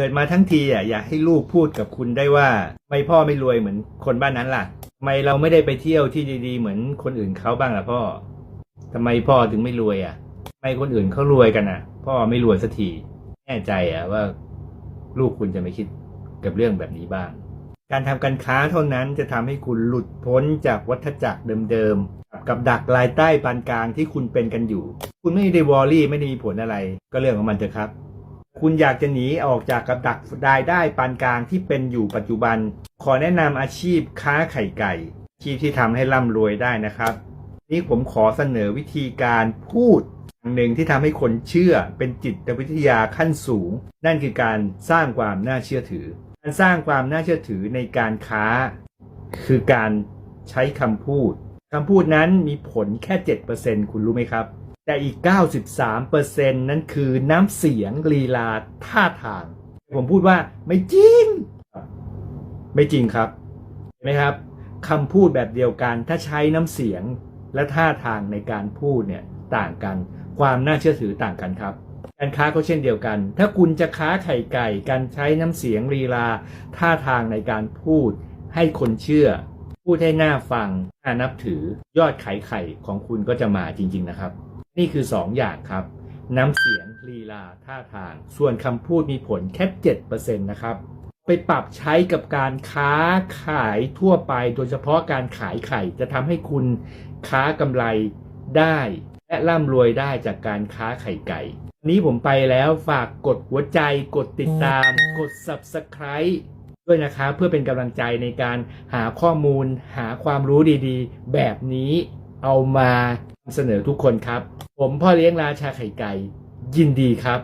เกิดมาทั้งทีอะอยากให้ลูกพูดกับคุณได้ว่า ไม่พ่อไม่รวยเหมือนคนบ้านนั้นล่ะทำไมเราไม่ได้ไปเที่ยวที่ดีๆ เหมือนคนอื่นเขาบ้างล่ะพ่อทำไมพ่อถึงไม่รวยอะทำไมคนอื่นเขารวยกันอะ พ่อไม่รวยสักทีแน่ใจอะว่า ลูกคุณจะไม่คิดกับเรื่องแบบนี้บ้าง การทำการค้าเท่านั้นจะทำให้คุณหลุดพ้นจากวัฏจักรเดิมๆกับดักรายใต้ปานกลางที่คุณเป็นกันอยู่ คุณไม่ได้วอรี่ไม่ได้มีผลอะไร ก็เรื่องของมันเถอะครับ คุณอยากจะหนีออกจากกับดักรายได้ปานกลางที่เป็นอยู่ปัจจุบัน ขอแนะนำอาชีพค้าไข่ไก่ชีพที่ทำให้ร่ำรวยได้นะครับ นี่ผมขอเสนอวิธีการพูดอย่างหนึ่งที่ทำให้คนเชื่อเป็นจิตวิทยาขั้นสูง นั่นคือการสร้างความน่าเชื่อถือ การสร้างความน่าเชื่อถือในการค้า คือการใช้คำพูดคำพูดนั้นมีผลแค่ 7%คุณรู้ไหมครับ แต่อีก 93%นั้นคือน้ำเสียงลีลาท่าทาง ผมพูดว่าไม่จริง ไม่จริงครับเห็นไหมครับคำพูดแบบเดียวกัน ถ้าใช้น้ำเสียงและท่าทางในการพูดเนี่ยต่างกัน ความน่าเชื่อถือต่างกันครับ การค้าก็เช่นเดียวกัน ถ้าคุณจะค้าไข่ไก่ การใช้น้ำเสียงลีลาท่าทางในการพูด ให้คนเชื่อ พูดให้น่าฟังน่านับถือยอดขายไข่ของคุณก็จะมาจริง ๆนะครับ นี่คือ 2 อย่างครับ น้ำเสียงลีลาท่าทาง ส่วนคำพูดมีผลแค่7%นะครับ ไปปรับใช้กับการค้าขายทั่วไป โดยเฉพาะการขายไข่จะทำให้คุณค้ากำไรได้ และร่ำรวยได้จากการค้าไข่ไก่วันนี้ผมไปแล้วฝากกดหัวใจกดติดตาม กด subscribe ด้วยนะครับเพื่อเป็นกำลังใจในการหาข้อมูลหาความรู้ดีๆ แบบนี้เอามา เสนอทุกคนครับ ผมพ่อเลี้ยงราชาไข่ไก่ยินดีครับ